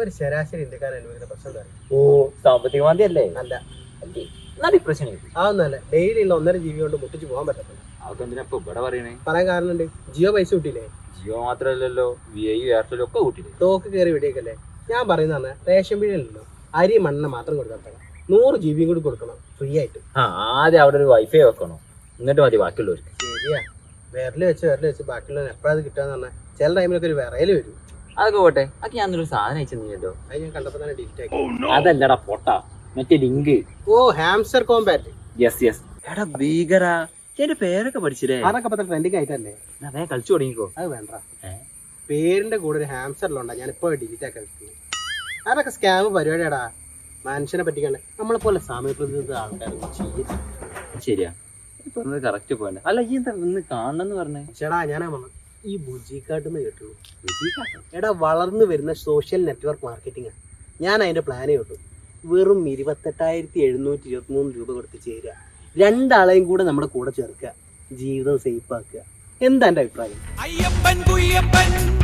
ഒരു ശരാശരി ഇന്ത്യക്കാരൻ അനുഭവിക്കുന്ന പ്രശ്നം എന്താ? ഓ സാമ്പത്തിക മാന്ദ്യ അല്ലേ. അല്ല? അല്ലേ എന്നാ ഡിപ്രഷൻ അതൊന്നല്ല ഡെയിലി ഉള്ള ഒന്നര ജീവി കൊണ്ട് മുട്ടിച്ച് പോകാൻ പറ്റത്തില്ല. അതൊക്കെ എന്തിനാ ഇപ്പൊ ഇവിടെ പറയണേ? പറയാൻ കാരണമുണ്ട് ജിയോ പൈസ കൂട്ടിയില്ലേ? ജിയോ മാത്രമല്ലല്ലോ വി ഐ എയർടെലും ഒക്കെ കൂട്ടില്ലേ തോക്ക് കയറി വെടിയേക്കല്ലേ ഞാൻ പറയുന്നതാണ് റേഷൻ പീടിയല്ലോ അരി മണ്ണ മാത്രം കൊടുക്കാൻ പറ്റണം നൂറ് ജി ബിയും കൂടി കൊടുക്കണം ഫ്രീ ആയിട്ട്. ആ ആദ്യം അവിടെ ഒരു വൈഫൈ വെക്കണം? എന്നിട്ട് മതി ബാക്കിയുള്ളവർക്ക്. ശരിയാ. വിരൽ വെച്ച് വിരൽ വെച്ച് ബാക്കിയുള്ള എപ്പോഴത് കിട്ടാന്ന് പറഞ്ഞാൽ ചില ടൈമിലൊക്കെ ഒരു വിറയൽ വരും. അതൊക്കെ പോട്ടെ. അതൊക്കെ ഞാൻ ഒരു സാധനം അയച്ചു നീട്ടോ അത് ഞാൻ തന്നെ ഡിലീറ്റ് ആക്കി. അതല്ലടാ പൊട്ട മറ്റേ ലിങ്ക്. ഓ ഹാംസ്റ്റർ കോമ്പാറ്റ് യെസ് യെസ് എടാ ഭീകര. എന്റെ പേരൊക്കെ പഠിച്ചില്ലേ? അതൊക്കെ ട്രെൻഡിങ് ആയിട്ടല്ലേ? ഞാൻ വേഗം കളിച്ചു തുടങ്ങിക്കോ. അത് വേണ്ട. ഏ? പേരിന്റെ കൂടെ ഒരു ഹാംസ്റ്ററിലുണ്ടാ ഞാൻ ഇപ്പോൾ ഡിലീറ്റ് ആക്കാൻ വെക്കുന്നത് അതൊക്കെ സ്കാം പരിപാടിയാടാ. മനുഷ്യനെ പറ്റിക്കണ്ട നമ്മളെ പോലെ സമയപ്രതിനിധി ആൾക്കാർ ശരിയാ. പറഞ്ഞത് കറക്റ്റ് പോയിന്റ് അല്ല ഈ എന്താ ഇന്ന് കാണണമെന്ന് പറഞ്ഞേ? ചേടാ ഞാനാ പറഞ്ഞു ഈ ബുജിക്കാട്ടെന്ന് കേട്ടുള്ളൂ എടാ വളർന്നു വരുന്ന സോഷ്യൽ നെറ്റ്വർക്ക് മാർക്കറ്റിംഗ് ആണ് ഞാൻ അതിന്റെ പ്ലാൻ കേട്ടു. വെറും ഇരുപത്തെട്ടായിരത്തി എഴുന്നൂറ്റി ഇരുപത്തി മൂന്ന് രൂപ കൊടുത്ത് ചേരുക. രണ്ടാളെയും കൂടെ നമ്മുടെ കൂടെ ചേർക്കുക. ജീവിതം സേഫ് ആക്കുക. എന്താ എന്റെ അഭിപ്രായം? അയ്യപ്പൻ കുയ്യപ്പൻ.